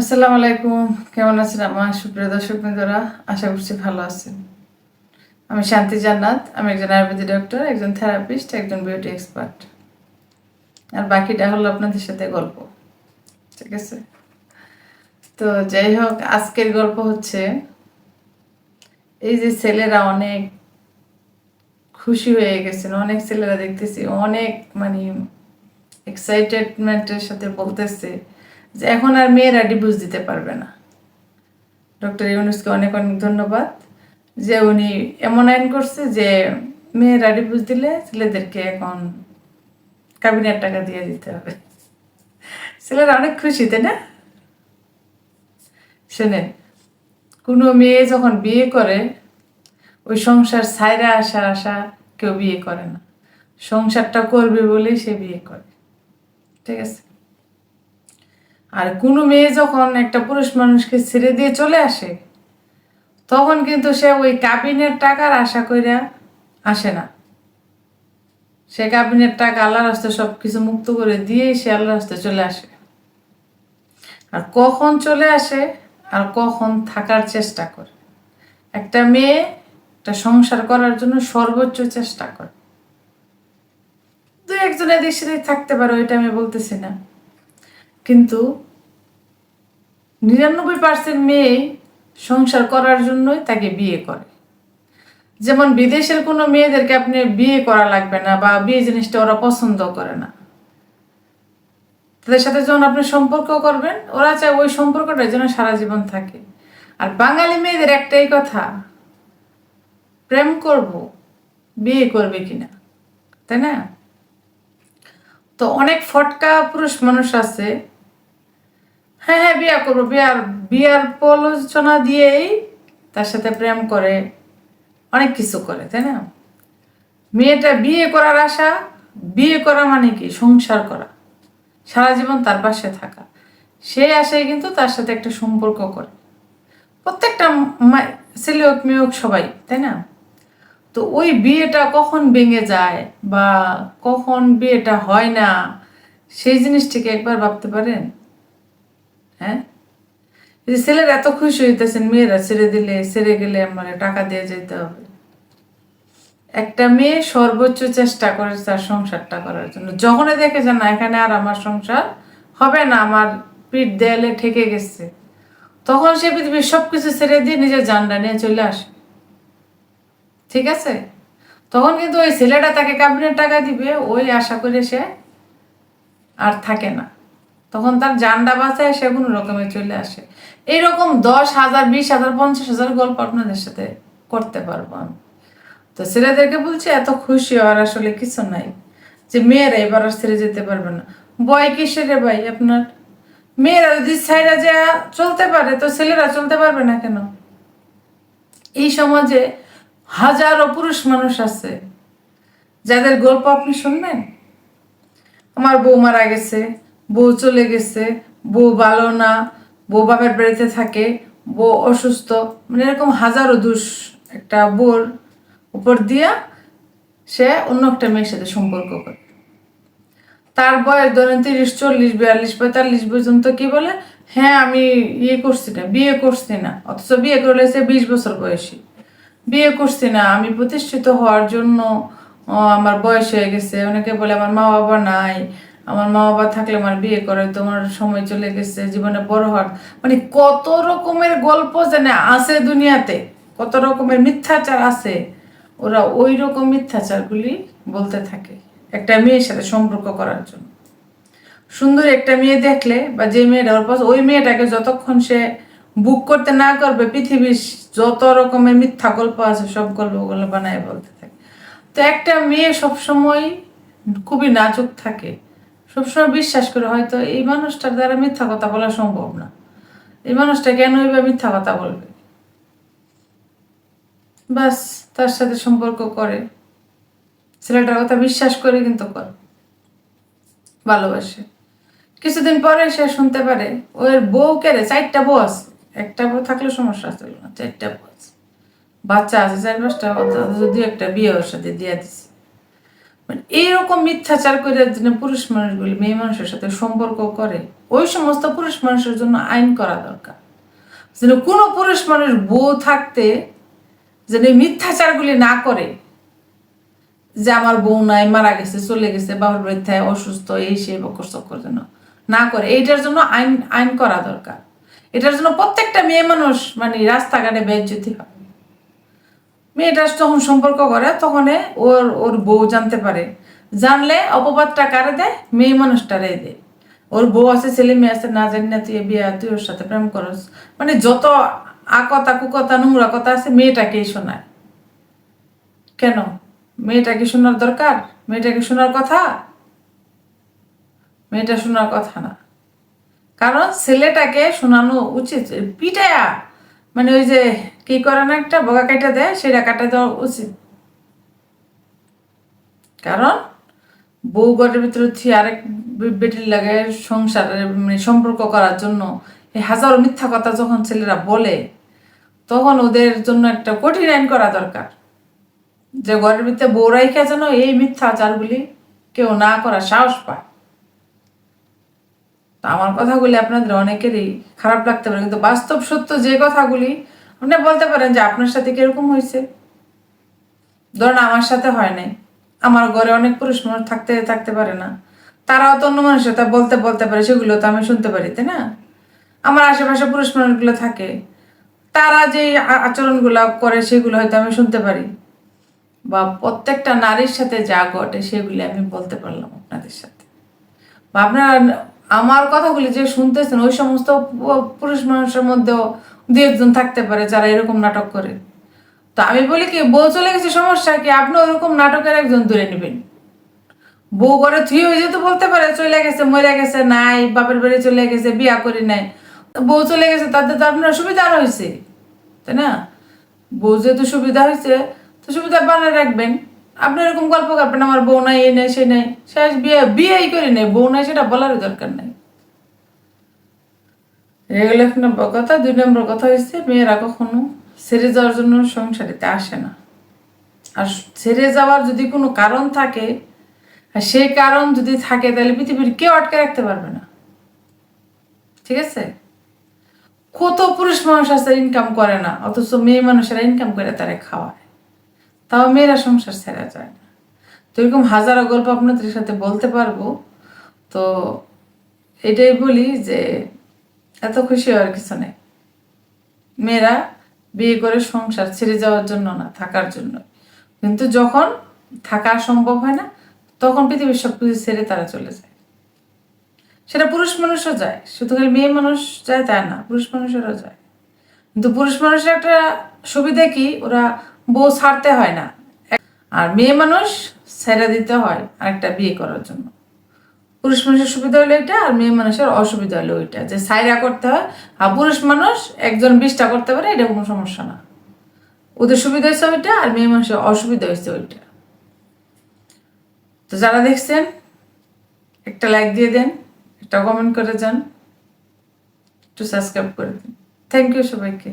আসসালামু আলাইকুম। কেমন আছেন আমার সুপ্রিয় দর্শক বন্ধুরা আশা করছি ভালো আছেন। আমি শান্তি জান্নাত। আমি একজন আয়ুর্বেদিক ডক্টর একজন থেরাপিস্ট, একজন বিউটি এক্সপার্ট। আর বাকিটা হলো আপনাদের সাথে গল্প। ঠিক আছে? তো যাই হোক, আজকের গল্প হচ্ছে, এই যে ছেলেরা অনেক খুশি হয়ে গেছেন। অনেক ছেলেরা দেখতেছি অনেক মানে এক্সাইটেডমেন্টের সাথে বলতেছে যে এখন আর মেয়েরা ডিভোর্স দিতে পারবে না। ডক্টর ইউনুসকে অনেক অনেক ধন্যবাদ যে উনি এমন আইন করছে যে মেয়েরা ডিভোর্স দিলে ছেলেদেরকে এখন কাবিনের টাকা দিয়ে দিতে হবে। ছেলেরা অনেক খুশি, তাই না? শোনেন, কোনো মেয়ে যখন বিয়ে করে, ওই সংসার ছাইরা আসা আসা কেউ বিয়ে করে না। সংসারটা করবে বলেই সে বিয়ে করে। ঠিক আছে? আর কোনো মেয়ে যখন একটা পুরুষ মানুষকে ছেড়ে দিয়ে চলে আসে, তখন কিন্তু সে ওই কাবিনের টাকার আশা কইরা আসে না। সে কাবিনের টাকা আল্লাহর হস্তে সব কিছু মুক্ত করে দিয়েই সে আল্লাহর হস্তে চলে আসে। আর কখন চলে আসে আর কখন থাকার চেষ্টা করে। একটা মেয়ে একটা সংসার করার জন্য সর্বোচ্চ চেষ্টা করে। দু একজনের দেশে থাকতে পারে ওইটা আমি বলতেছি না। কিন্তু নিরানব্বই পার্সেন্ট মেয়ে সংসার করার জন্যই তাকে বিয়ে করে। যেমন বিদেশের কোনো মেয়েদেরকে আপনি বিয়ে করা লাগবে না বা বিয়ে জিনিসটা ওরা পছন্দ করে না। তাদের সাথে যখন আপনি সম্পর্ক করবেন, ওরা চায় ওই সম্পর্কটা যেন সারা জীবন থাকে। আর বাঙালি মেয়েদের একটাই কথা, প্রেম করব, বিয়ে করবে কিনা, তাই না? তো অনেক ফটকা পুরুষ মানুষ আছে হ্যাঁ হ্যাঁ বিয়া করব। বিয়ার বিয়ার প্রলোচনা দিয়েই তার সাথে প্রেম করে, অনেক কিছু করে, তাই না? মেয়েটা বিয়ে করার আশা, বিয়ে করা মানে কি? সংসার করা। সারা জীবন তার পাশে থাকা। সেই আশায় কিন্তু তার সাথে একটা সম্পর্ক করে। প্রত্যেকটা ছেলে হোক, মেয়ে হোক, সবাই, তাই না? তো ওই বিয়েটা কখন ভেঙে যায় বা কখন বিয়েটা হয় না, সেই জিনিসটিকে একবার ভাবতে পারেন? হ্যাঁ? ছেলেরা এত খুশি হইতেছেন, মেয়েরা ছেড়ে দিলে, ছেড়ে গেলে আমার টাকা দিয়ে যেতে হবে। একটা মেয়ে সর্বোচ্চ চেষ্টা করে তার সংসারটা করার জন্য। যখনই দেখে যে না, এখানে আর আমার সংসার হবে না, আমার পিঠ দেয়ালে ঠেকে গেছে, তখন সে পৃথিবীর সবকিছু ছেড়ে দিয়ে নিজের জানটা নিয়ে চলে আসে। ঠিক আছে? তখন কিন্তু ওই ছেলেটা তাকে কাবিনের টাকা দিবে, ওই আশা করে সে আর থাকে না। তখন তার জান্ডা বাঁচায় সে কোনো রকমে চলে আসে। এইরকম দশ হাজার, বিশ হাজার, পঞ্চাশ হাজার গল্প আপনাদের সাথে করতে পারব আমি। তো ছেলেদেরকে বলছি, এত খুশি হওয়ার আসলে কিছু নাই। যে মেয়েরা এবার আর ছেড়ে যেতে পারবে না। বয় কিসের রে ভাই আপনার? মেয়েরা যদি ছাইরা যা চলতে পারে, তো ছেলেরা চলতে পারবে না কেন? এই সমাজে হাজারো পুরুষ মানুষ আছে, যাদের গল্প আপনি শুনবেন? আমার বউ মারা গেছে বউ চলে গেছে, বউ ভালো না, বউ বাবার বাড়িতে থাকে, বউ অসুস্থ মানে এরকম হাজারো দুষ একটা বউর উপর দিয়া সে অন্য একটা মেয়ের সাথে সম্পর্ক করে। তার বয়স ধরেন তিরিশ, চল্লিশ, বিয়াল্লিশ, পঁয়তাল্লিশ পর্যন্ত কি বলে? হ্যাঁ আমি ইয়ে করছি না, বিয়ে করছি না, অথচ বিয়ে করলে সে বিশ বছর বয়সী। বিয়ে করছি না, আমি প্রতিষ্ঠিত হওয়ার জন্য আমার বয়স হয়ে গেছে, অনেকে বলে আমার মা বাবা নাই আমার মা বাবা থাকলে আমার বিয়ে করে, তোমার সময় চলে গেছে, জীবনে বড় হওয়ার। মানে কত রকমের গল্প জানে আছে দুনিয়াতে, কত রকমের মিথ্যাচার আছে। ওরা ওই রকম মিথ্যাচারগুলি বলতে থাকে একটা মেয়ের সাথে সম্পর্ক করার জন্য। সুন্দর একটা মেয়ে দেখলে বা যে মেয়েটা, ওর পাশে ওই মেয়েটাকে যতক্ষণ সে বুক করতে না করবে, পৃথিবীর যত রকমের মিথ্যা গল্প আছে, সব গল্পগুলো বানায় বলতে থাকে। তো একটা মেয়ে সবসময় খুবই নাজুক থাকে। সবসময় বিশ্বাস করে হয়তো এই মানুষটার দ্বারা মিথ্যা কথা বলা সম্ভব না। এই মানুষটা কেন হইবে মিথ্যা কথা বলবে? বাস তার সাথে সম্পর্ক করে। ছেলেটার কথা বিশ্বাস করে কিন্তু করে। ভালোবাসে। কিছুদিন পরে সে শুনতে পারে ওর বউ কেড়ে চারটা বউ আছে। একটা বউ থাকলে সমস্যা ছিল না চারটা বউ আছে। বাচ্চা আছে চার পাঁচটা আছে, যদিও একটা বিয়ে ওর সাথে দিয়ে দিছে। মানে এইরকম মিথ্যাচার করে যেন পুরুষ মানুষগুলি মেয়ে মানুষের সাথে সম্পর্ক করে, ওই সমস্ত পুরুষ মানুষের জন্য আইন করা দরকার। যেন কোনো পুরুষ মানুষ বউ থাকতে যেন এই মিথ্যাচারগুলি না করে, যে আমার বউ নাই, মারা গেছে, চলে গেছে বাবার বাড়িতে অসুস্থ, এই সে বকর জন্য না করে। এইটার জন্য আইন আইন করা দরকার। এটার জন্য প্রত্যেকটা মেয়ে মানুষ মানে রাস্তাঘাটে বেজ্জতি হয়। মেয়েটা যখন সম্পর্ক করে, তখন ওর ওর বউ জানতে পারে। জানলে অপবাদটা কারে দেয়? মেয়ে মানুষটারে দেয়। ওর বউ আছে, ছেলে মেয়ে আছে, না জানি না তুই বিয়া, তুই ওর সাথে প্রেম করস। মানে যত আকতা কুকতা নোংরা কথা আছে, মেয়েটাকেই শোনায়। কেন? মেয়েটাকে শোনার দরকার? মেয়েটাকে শোনার কথা? মেয়েটা শোনার কথা না। কারণ ছেলেটাকে শোনানো উচিত, পিটায়া। মানে ওই যে কি করে না একটা বগা কাটা দেয়, সেটা কাটা দেওয়া উচিত। কারণ বউ ঘরের ভিতরে আরেক বেটির লাগে সংসার মানে সম্পর্ক করার জন্য এই হাজারো মিথ্যা কথা যখন ছেলেরা বলে, তখন ওদের জন্য একটা কঠিন আইন করা দরকার। যে ঘরের ভিতরে বউ রাইখা যেন এই মিথ্যা আচারগুলি কেউ না করার সাহস পায়। তা আমার কথাগুলি আপনাদের অনেকেরই খারাপ লাগতে পারে, কিন্তু বাস্তব সত্য যে কথাগুলি, আপনি বলতে পারেন যে আপনার সাথে কীরকম হয়েছে? ধরেন আমার সাথে হয় নাই। আমার ঘরে অনেক পুরুষ মানুষ থাকতে থাকতে পারে না। তারাও তো অন্য মানুষের সাথে বলতে বলতে পারে, সেগুলো তো আমি শুনতে পারি, তাই না? আমার আশেপাশে পুরুষ মানুষগুলো থাকে। তারা যে আচরণগুলো করে, সেগুলো হয়তো আমি শুনতে পারি। বা প্রত্যেকটা নারীর সাথে যা ঘটে, সেগুলি আমি বলতে পারলাম আপনাদের সাথে। বা আপনারা আমার কথাগুলি যে শুনতেছেন, ওই সমস্ত পুরুষ মানুষের মধ্যেও দু একজন থাকতে পারে যারা এরকম নাটক করে। তো আমি বলি কি, বউ চলে গেছে সমস্যা কি? আপনি ওরকম নাটকের একজন ধরে নেবেন। বউ ঘরে থুই হয়ে যেতে বলতে পারে, চলে গেছে, মরে গেছে, নাই, বাপের বাড়ি চলে গেছে, বিয়া করি নাই। বউ চলে গেছে, তাতে তো আপনার সুবিধা আরও হয়েছে তাই না? বউ যেহেতু সুবিধা হয়েছে তো সুবিধা বানিয়ে রাখবেন। আপনি এরকম গল্প করবেন, আমার বউ নাই, এই নাই সেই নাই, শেষ বিয়ে, বিয়েই করি নাই, বউ নাই, সেটা বলারই দরকার নাই। এগুলো এক নম্বর কথা, দুই নম্বর কথা হচ্ছে মেয়েরা কখনো ছেড়ে যাওয়ার জন্য সংসারিতে আসে না। আর ছেড়ে যাওয়ার যদি কোনো কারণ থাকে, আর সেই কারণ যদি থাকে, তাহলে পৃথিবীর কেউ আটকে রাখতে পারবে না। ঠিক আছে? কত পুরুষ মানুষ আছে ইনকাম করে না, অথচ মেয়ে মানুষেরা ইনকাম করে তারা খাওয়ায়। তাও মেয়েরা সংসার ছেড়া যায়। না তো এরকম হাজারো গল্প আপনাদের সাথে বলতে পারব। তো এটাই বলি যে এত খুশি হওয়ার কিছু নেই। মেয়েরা বিয়ে করে সংসার ছেড়ে যাওয়ার জন্য না, থাকার জন্য। কিন্তু যখন থাকা সম্ভব হয় না, তখন পৃথিবীর সব কিছু ছেড়ে তারা চলে যায়। সেটা পুরুষ মানুষও যায়, শুধু খালি মেয়ে মানুষ যায় তাই না, পুরুষ মানুষেরও যায়। কিন্তু পুরুষ মানুষের একটা সুবিধা কি? ওরা বউ ছাড়তে হয় না। আর মেয়ে মানুষ ছেড়ে দিতে হয় আরেকটা বিয়ে করার জন্য। পুরুষ মানুষের সুবিধা হলো এটা আর মেয়ে মানুষের অসুবিধা হলো ওইটা। যে সাইরা করতে হয় আর পুরুষ মানুষ একজন বিশটা করতে পারে, এটা কোনো সমস্যা না। ওদের সুবিধা হয়েছে ওইটা আর মেয়ে মানুষের অসুবিধা হয়েছে ওইটা। তো যারা দেখছেন, একটা লাইক দিয়ে দেন, একটা কমেন্ট করে যান, একটু সাবস্ক্রাইব করে দিন। থ্যাংক ইউ সবাইকে।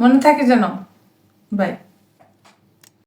মনে থাকে যেন। বাই